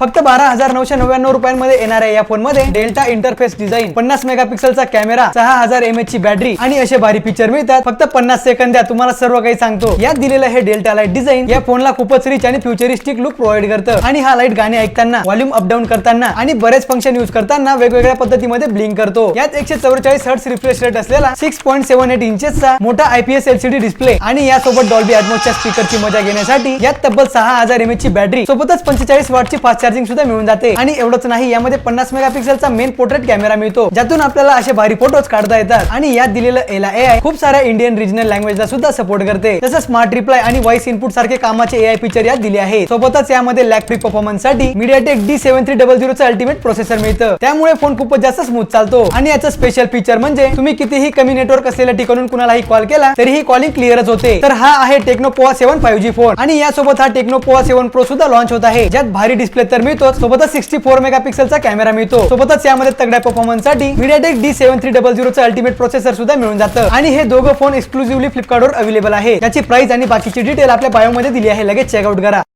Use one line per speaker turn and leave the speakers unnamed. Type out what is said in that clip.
फक्त बारा हजार नऊशे नव्याण्णव रुपयांमध्ये आहे या फोनमध्ये. डेल्टा इंटरफेस डिझाईन पन्नास मेगापिक्सलचा कॅमेरा सहा हजार एम ची बॅटरी आणि असे भारी फीचर मिळतात. फक्त पन्नास सेकंद द्या तुम्हाला सर्व काही सांगतो. यात दिलेलं हे डेल्टा लाइट डिझाईन या फोनला खूपच रिच आणि फ्युचरिस्टिक लुक प्रोव्हाइड करतं. आणि हा लाइट गाणे ऐकताना व्हॉल्यूम अपडाऊन करताना आणि बरेच फंक्शन युज करताना वेगवेगळ्या पद्धतीमध्ये ब्लिंक करतो. यात एकशे चौवेचाळीस हर्ट्स रिफ्रेश रेट असलेला सिक्स पॉईंट सेव्हन एट इंचेसचा मोठा आयपीएस एलसीडी डिस्प्ले आणि यासोबत डॉल्बी च्या स्पीकरची मजा घेण्यासाठी यात तब्बल सहा हजार एम ची बॅटरी सोबतच पंचेचाळीस वॉटची फास्ट चार्जिंग सुद्धा मिळून जाते. आणि एवढंच नाही यामध्ये पन्नास मेगापिक्सलचा मेन पोर्ट्रेट कॅमेरा मिळतो ज्यातून आपल्याला असे भारी फोटोज काढता येतात. आणि यात दिलेलं एला आय खूप साऱ्या इंडियन रिजनल लँग्वेजला सुद्धा सपोर्ट करते. जसं स्मार्ट रिप्लाय आणि व्हॉइस इनपुट सारखे कामाचे एआय फीचर यात दिले आहे सोबतच यामध्ये lag free परफॉर्मन्ससाठी MediaTek D seven three double झिरोचं ultimate processor मिळतं. त्यामुळे फोन खूपच जास्त स्मूथ चालतो. आणि याचं स्पेशल फीचर म्हणजे तुम्ही कितीही कमी नेटवर्क असलेल्या ठिकाणून कुणालाही कॉल केला तरीही कॉलिंग क्लिअरच होते. तर हा आहे Tecno Pova seven five G phone आणि यासोबत हा टेक्नो पोवा सेव्हन प्रो सुद्धा लॉन्च होत आहे ज्यात भारी डिस्प्ले तर मिळतो सोबतच सिक्स्टी फोर मेगा पिक्सलचा कॅमेरा मिळतो. सोबतच यामध्ये तगड्या परफॉर्मन्ससाठी MediaTek D seven three double झिरोचं ultimate processor सुद्धा मिळून जातं. आणि हे दोघं फोन एक्सक्लुसिव्हली फ्लिपकार्टवर अवेलेबल आहे. याची प्राइस आणि बाकीची डिटेल आपल्या बायोमध्ये दिली आहे. लगेच चेकआउट करा.